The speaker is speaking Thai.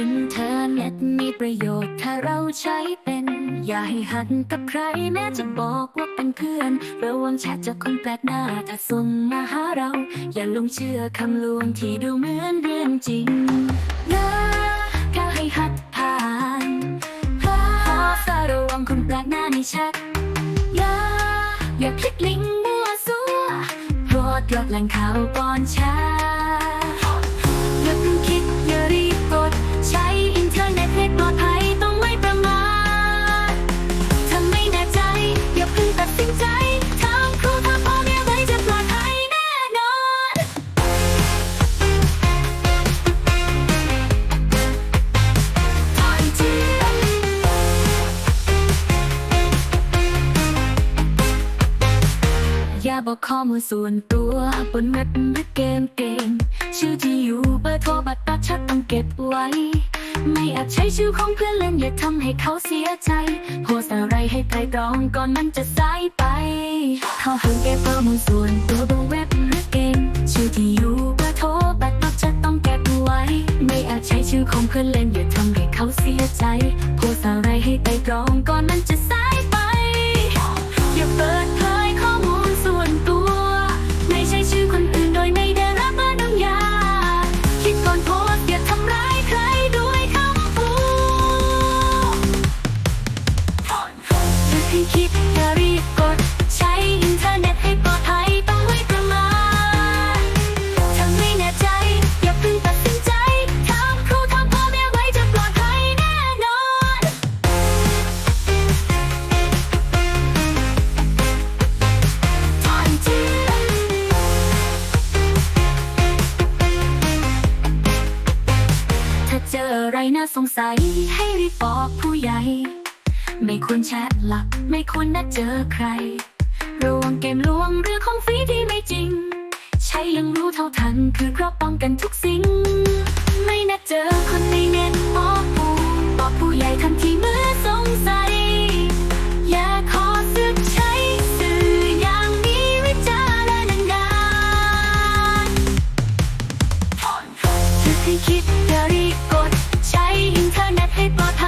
ึงเธอเน็ตมีประโยชน์ถ้าเราใช้เป็น อย่าให้หันกับใครแม้จะบอกว่าเป็นเพื่อนระวังแชทจากคนแปลกหน้าถ้าส่งมาหาเรา อย่าลงเชื่อคำลวงที่ดูเหมือนเรื่องจริงนะก็ให้หัดผ่านขอฝาระวังคนแปลกหน้าในแชทอย่าอย่าคลิกลิงก์มั่วซั่วโปรดลดแหล่งข่าวก่อนแชร์ บอกข้อมูลส่วนตัวบนเว็บหรือเกมเกมชื่อที่อยู่เบอร์โทรบัตรประชาชนต้องเก็บไว้ ไม่อาจใช้ชื่อของเพื่อนเล่นอย่าทำให้เขาเสียใจ โพสอะไรให้ไตรตรองก่อนมันจะสายไป เขาหาเก็บข้อมูลส่วนตัวบนเว็บหรือเกมชื่อที่อยู่เบอร์โทรบัตรประชาชนต้องเก็บไว้ ไม่อาจใช้ชื่อของเพื่อนเล่นอย่าทำให้เขาเสียใจ เจออะไรน่าสงสัยให้รีบบอกผู้ใหญ่ ไม่ควรแชทหลัก ไม่ควรนัดเจอใครระวังเกมลวงเรื่องของฟรีที่ไม่จริง ใช้ยังรู้เท่าทันคือครอบป้องกันทุกสิ่ง ไม่นัดเจอคนในเน็ตบอกผู้บอกผู้ใหญ่ทันทีเมื่อสงสัย อย่าขอสึกใช้สื่อย่งนี้วิจารณ์นานคิดอย่ right,